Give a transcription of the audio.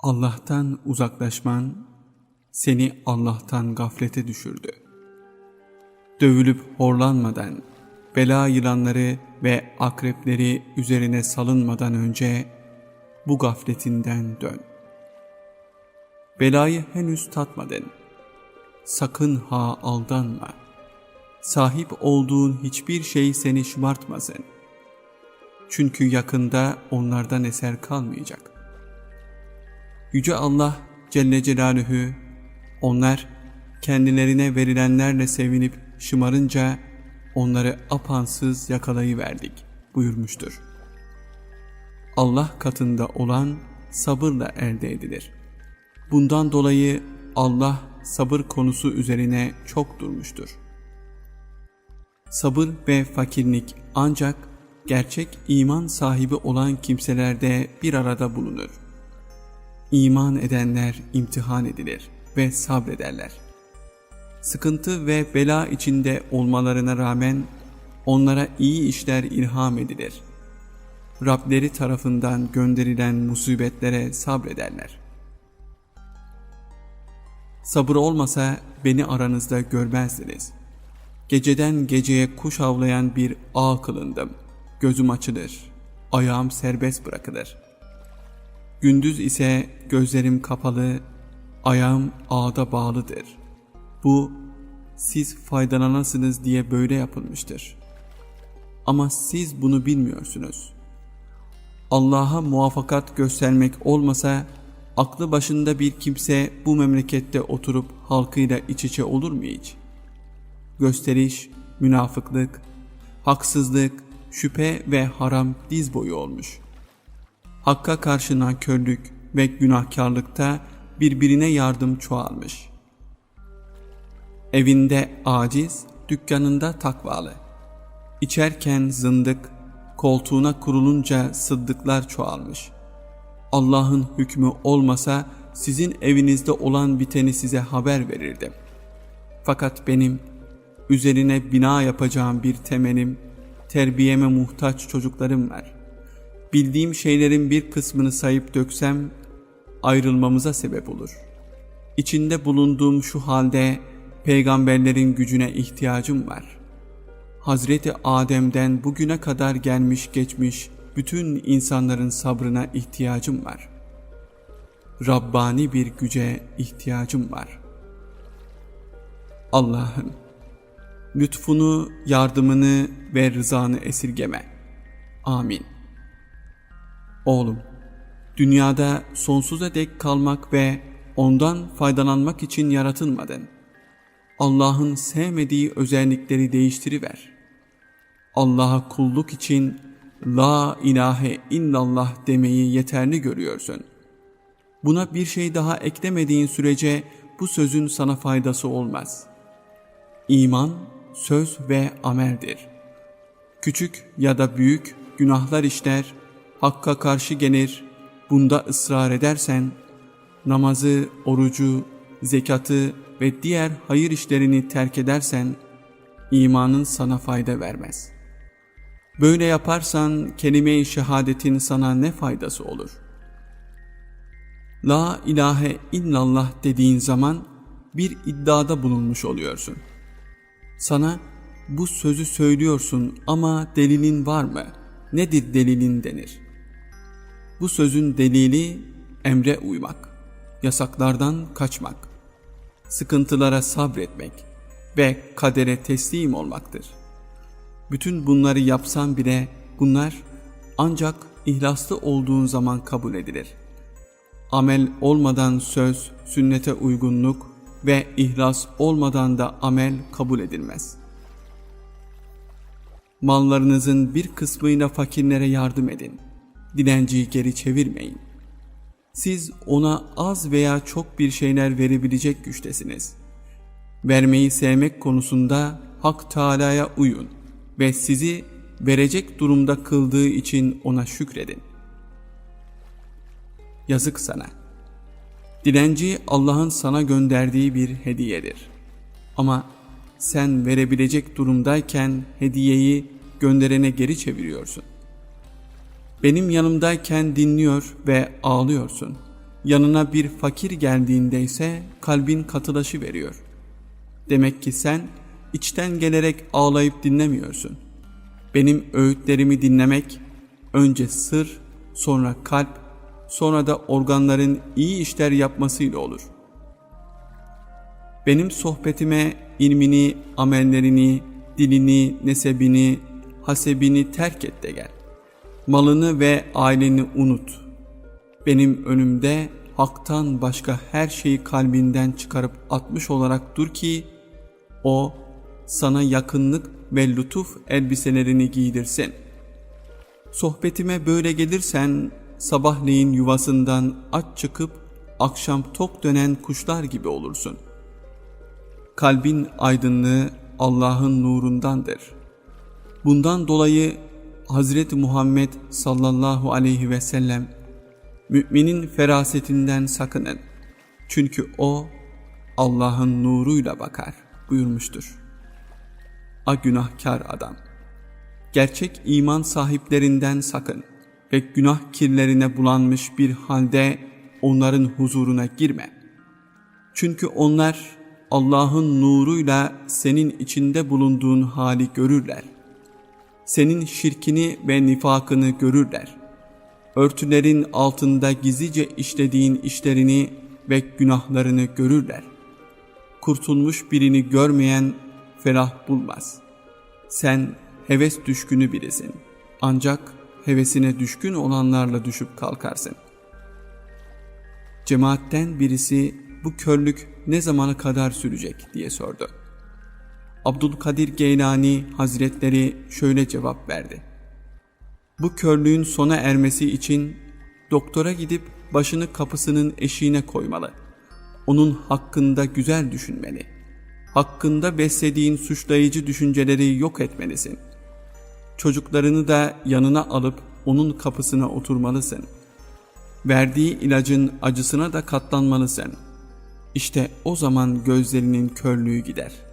Allah'tan uzaklaşman seni Allah'tan gaflete düşürdü. Dövülüp horlanmadan, bela yılanları ve akrepleri üzerine salınmadan önce bu gafletinden dön. Belayı henüz tatmadın. Sakın ha aldanma. Sahip olduğun hiçbir şey seni şımartmasın. Çünkü yakında onlardan eser kalmayacak. Yüce Allah Celle Celaluhu onlar kendilerine verilenlerle sevinip şımarınca onları apansız yakalayıverdik buyurmuştur. Allah katında olan sabırla elde edilir. Bundan dolayı Allah sabır konusu üzerine çok durmuştur. Sabır ve fakirlik ancak gerçek iman sahibi olan kimselerde bir arada bulunur. İman edenler imtihan edilir ve sabrederler. Sıkıntı ve bela içinde olmalarına rağmen onlara iyi işler ilham edilir. Rableri tarafından gönderilen musibetlere sabrederler. Sabır olmasa beni aranızda görmezdiniz. Geceden geceye kuş avlayan bir ağ kılındım. Gözüm açılır, ayağım serbest bırakılır. Gündüz ise gözlerim kapalı, ayağım ağda bağlıdır. Bu siz faydalanasınız diye böyle yapılmıştır. Ama siz bunu bilmiyorsunuz. Allah'a muvaffakat göstermek olmasa aklı başında bir kimse bu memlekette oturup halkıyla iç içe olur mu hiç? Gösteriş, münafıklık, haksızlık, şüphe ve haram diz boyu olmuş. Hakka karşı nankörlük ve günahkarlıkta birbirine yardım çoğalmış. Evinde aciz, dükkanında takvalı. İçerken zındık, koltuğuna kurulunca sıddıklar çoğalmış. Allah'ın hükmü olmasa sizin evinizde olan biteni size haber verirdim. Fakat benim üzerine bina yapacağım bir temelim, terbiyeme muhtaç çocuklarım var. Bildiğim şeylerin bir kısmını sayıp döksem ayrılmamıza sebep olur. İçinde bulunduğum şu halde peygamberlerin gücüne ihtiyacım var. Hazreti Adem'den bugüne kadar gelmiş geçmiş bütün insanların sabrına ihtiyacım var. Rabbani bir güce ihtiyacım var. Allah'ım lütfunu, yardımını ve rızanı esirgeme. Amin. Oğlum, dünyada sonsuza dek kalmak ve ondan faydalanmak için yaratılmadın. Allah'ın sevmediği özellikleri değiştiriver. Allah'a kulluk için La ilahe illallah demeyi yeterli görüyorsun. Buna bir şey daha eklemediğin sürece bu sözün sana faydası olmaz. İman, söz ve ameldir. Küçük ya da büyük günahlar işler, hakka karşı gelir, bunda ısrar edersen, namazı, orucu, zekatı ve diğer hayır işlerini terk edersen, imanın sana fayda vermez. Böyle yaparsan kelime-i şehadetin sana ne faydası olur? La ilahe illallah dediğin zaman bir iddiada bulunmuş oluyorsun. Sana bu sözü söylüyorsun ama delilin var mı? Nedir delilin denir. Bu sözün delili emre uymak, yasaklardan kaçmak, sıkıntılara sabretmek ve kadere teslim olmaktır. Bütün bunları yapsan bile bunlar ancak ihlaslı olduğun zaman kabul edilir. Amel olmadan söz, sünnete uygunluk ve ihlas olmadan da amel kabul edilmez. Mallarınızın bir kısmıyla fakirlere yardım edin. Dilenciyi geri çevirmeyin. Siz ona az veya çok bir şeyler verebilecek güçtesiniz. Vermeyi sevmek konusunda Hak Teala'ya uyun ve sizi verecek durumda kıldığı için ona şükredin. Yazık sana. Dilenci Allah'ın sana gönderdiği bir hediyedir. Ama sen verebilecek durumdayken hediyeyi gönderene geri çeviriyorsun. Benim yanımdayken dinliyor ve ağlıyorsun. yanına bir fakir geldiğinde ise kalbin katılaşı veriyor. Demek ki sen içten gelerek ağlayıp dinlemiyorsun. Benim öğütlerimi dinlemek önce sır, sonra kalp, sonra da organların iyi işler yapmasıyla olur. Benim sohbetime ilmini, amellerini, dilini, nesebini, hasebini terk et de gel. Malını ve aileni unut. Benim önümde haktan başka her şeyi kalbinden çıkarıp atmış olarak dur ki o sana yakınlık ve lütuf elbiselerini giydirsin. Sohbetime böyle gelirsen sabahleyin yuvasından aç çıkıp akşam tok dönen kuşlar gibi olursun. Kalbin aydınlığı Allah'ın nurundandır. Bundan dolayı Hazreti Muhammed sallallahu aleyhi ve sellem müminin ferasetinden sakının. Çünkü o Allah'ın nuruyla bakar buyurmuştur. A günahkar adam. Gerçek iman sahiplerinden sakın ve günah kirlerine bulanmış bir halde onların huzuruna girme. Çünkü onlar Allah'ın nuruyla senin içinde bulunduğun hali görürler. Senin şirkini ve nifakını görürler. Örtülerin altında gizlice işlediğin işlerini ve günahlarını görürler. Kurtulmuş birini görmeyen ferah bulmaz. Sen heves düşkünü birisin. Ancak hevesine düşkün olanlarla düşüp kalkarsın. Cemaatten birisi bu körlük ne zamana kadar sürecek diye sordu. Abdülkadir Geylani Hazretleri şöyle cevap verdi. Bu körlüğün sona ermesi için doktora gidip başını kapısının eşiğine koymalı. Onun hakkında güzel düşünmeli. Hakkında beslediğin suçlayıcı düşünceleri yok etmelisin. Çocuklarını da yanına alıp onun kapısına oturmalısın. Verdiği ilacın acısına da katlanmalısın. İşte o zaman gözlerinin körlüğü gider.''